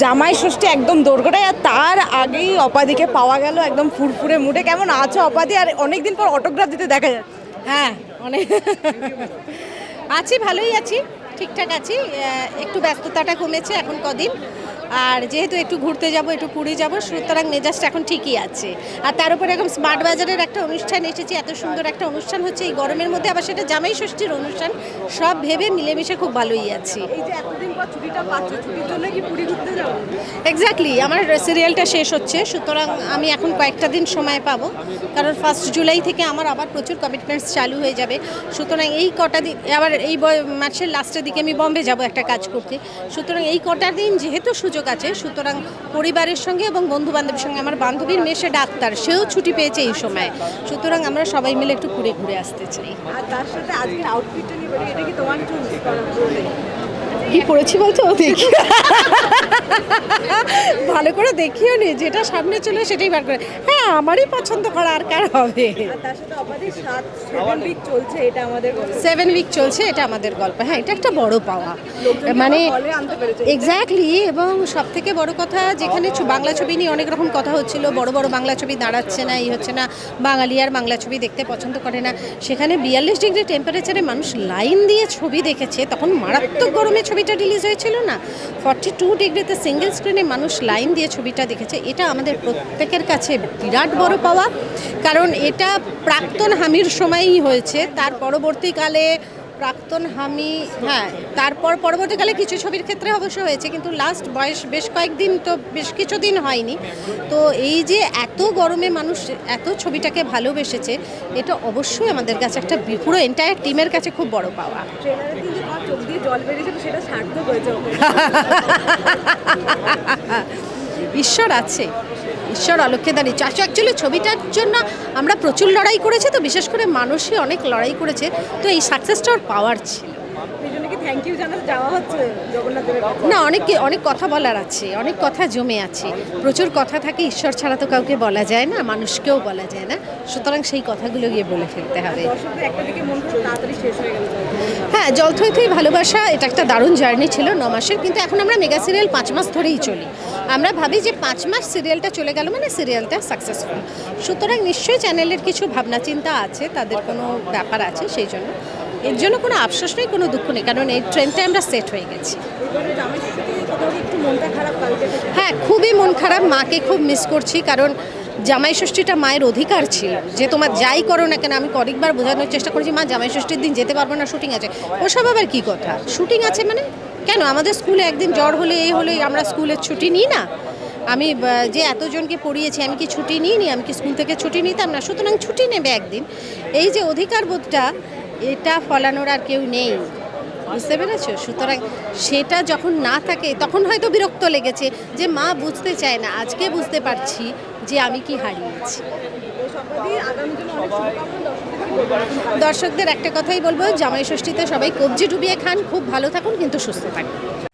জামাই ষষ্ঠী একদম দোরগোটায়, আর তার আগেই অপাদিকে পাওয়া গেল একদম ফুরফুরে মুডে। কেমন আছো অপাদি? আর অনেকদিন পর অটোগ্রাফ দিতে দেখা যায় হ্যাঁ অনেক। আছি, ভালোই আছি, ঠিকঠাক আছি। একটু ব্যস্ততাটা কমেছে এখন কদিন। আর যেহেতু একটু ঘুরতে যাব একটু পুরী যাব সুতরাং মেজাজটা এখন ঠিকই আছে। আর তার উপরে এখন স্মার্ট বাজারের একটা অনুষ্ঠান এসেছে এত সুন্দর একটা অনুষ্ঠান হচ্ছে এই গরমের মধ্যে আবার সেটা জামাই ষষ্ঠীর অনুষ্ঠান সব ভেবে মিলেমিশে খুব ভালোই আছি। এক্স্যাক্টলি আমার সিরিয়ালটা শেষ হচ্ছে সুতরাং আমি এখন কয়েকটা দিন সময় পাবো কারণ ফার্স্ট জুলাই থেকে আমার আবার প্রচুর কমিটমেন্টস চালু হয়ে যাবে। সুতরাং এই কটা দিন আবার এই মাসের লাস্টের দিকে আমি বম্বে যাব একটা কাজ করতে। সুতরাং এই কটা দিন যেহেতু সুযোগ আছে, সুতরাং পরিবারের সঙ্গে এবং বন্ধু বান্ধবের সঙ্গে আমার বান্ধবীর সে ডাক্তার, সেও ছুটি পেয়েছে এই সময়। সুতরাং আমরা সবাই মিলে একটু ঘুরে ঘুরে আসতে চাই। আর তার সাথে আজকের আউটফিটটা নিয়ে এটা কি তোমার কি পড়েছি বলছো দেখি। ভালো করে দেখিও নি যেটা সামনে চলে সেটাই বার করে। হ্যাঁ আমারই পছন্দ করা আর কার হবে? সেভেন উইক চলছে এটা আমাদের গল্প। সেভেন উইক চলছে এটা আমাদের গল্প। হ্যাঁ এটা একটা বড় পাওয়া। মানে। এক্স্যাক্টলি এবং সব থেকে বড় কথা যেখানে বাংলা ছবি নিয়ে অনেক রকম কথা হচ্ছিল বড় বড় বাংলা ছবি দাঁড়াচ্ছে না এই হচ্ছে না বাঙালি আর বাংলা ছবি দেখতে পছন্দ করে না। সেখানে বিয়াল্লিশ ডিগ্রি টেম্পারেচারে মানুষ লাইন দিয়ে ছবি দেখেছে তখন মারাত্মক গরমে ছবিটা রিলিজ হয়েছিল না? ফর্টি টু ডিগ্রিতে সিঙ্গেল স্ক্রিনে মানুষ লাইন দিয়ে ছবিটা দেখেছে। এটা আমাদের প্রত্যেকের কাছে বিরাট বড় পাওয়া কারণ এটা প্রাক্তন হামির সময়ই হয়েছে। তার পরবর্তীকালে প্রাক্তন হামি হ্যাঁ তারপর পরবর্তীকালে কিছু ছবির ক্ষেত্রে অবশ্য হয়েছে কিন্তু লাস্ট বয়স বেশ কয়েকদিন তো বেশ কিছুদিন হয়নি। তো এই যে এত গরমে মানুষ এত ছবিটাকে ভালোবেসেছে এটা অবশ্যই আমাদের কাছে একটা পুরো এন্টায়ার টিমের কাছে খুব বড় পাওয়া। ঈশ্বর আছে। ঈশ্বর অলক্ষে দাঁড়িয়ে চাষু অ্যাকচুয়ালি ছবিটার জন্য আমরা প্রচুর লড়াই করেছি, তো বিশেষ করে মানুষই অনেক লড়াই করেছে। তো এই সাকসেসটা ওর পাওয়ার ছিল। থ্যাংক ইউ জানাতে যাওয়া হচ্ছে না অনেক অনেক কথা বলার আছে অনেক কথা জমে আছে। প্রচুর কথা থাকে ঈশ্বর ছাড়া তো কাউকে বলা যায় না মানুষকেও বলা যায় না। সুতরাং সেই কথাগুলো গিয়ে বলে ফেলতে হবে। হ্যাঁ জল থই থই ভালোবাসা এটা একটা দারুণ জার্নি ছিল ন মাসের কিন্তু এখন আমরা মেগা সিরিয়াল পাঁচ মাস ধরেই চলি। আমরা ভাবি যে পাঁচ মাস সিরিয়ালটা চলে গেল মানে সিরিয়ালটা সাকসেসফুল সুতরাং নিশ্চয়ই চ্যানেলের কিছু ভাবনা চিন্তা আছে তাদের কোনো ব্যাপার আছে সেই জন্য। এর জন্য কোনো আফসোস নেই, কোনো দুঃখ নেই, কারণ এই ট্রেনটা আমরা সেট হয়ে গেছি। হ্যাঁ খুবই মন খারাপ, মাকে খুব মিস করছি, কারণ জামাই ষষ্ঠীটা মায়ের অধিকার ছিল। যে তোমার যাই করো না কেন, আমি কয়েকবার বোঝানোর চেষ্টা করেছি, মা, জামাই ষষ্ঠীর দিন যেতে পারব না শুটিং আছে। ওসব আবার কী কথা? শুটিং আছে মানে? কেন? আমাদের স্কুলে একদিন জ্বর হলে, এই হলে, আমরা স্কুলের ছুটি নিই না? আমি যে এতজনকে পড়িয়েছি, আমি কি ছুটি নিই নি আমি কি স্কুল থেকে ছুটি নিতাম না? সুতরাং ছুটি নেবে একদিন। এই যে অধিকার বোধটা এটা ফলানোর আর কেউ নেই। বুঝতে পেরেছ? সুতরাং সেটা যখন না থাকে, তখন হয়তো বিরক্ত লেগেছে যে, মা, বুঝতে চায় না। আজকে বুঝতে পারছি যে আমি কি হারিয়েছি। দর্শকদের একটা কথাই বলব, জামাই ষষ্ঠীতে সবাই কবজি ডুবিয়ে খান, খুব ভালো থাকুন, কিন্তু সুস্থ থাকুন।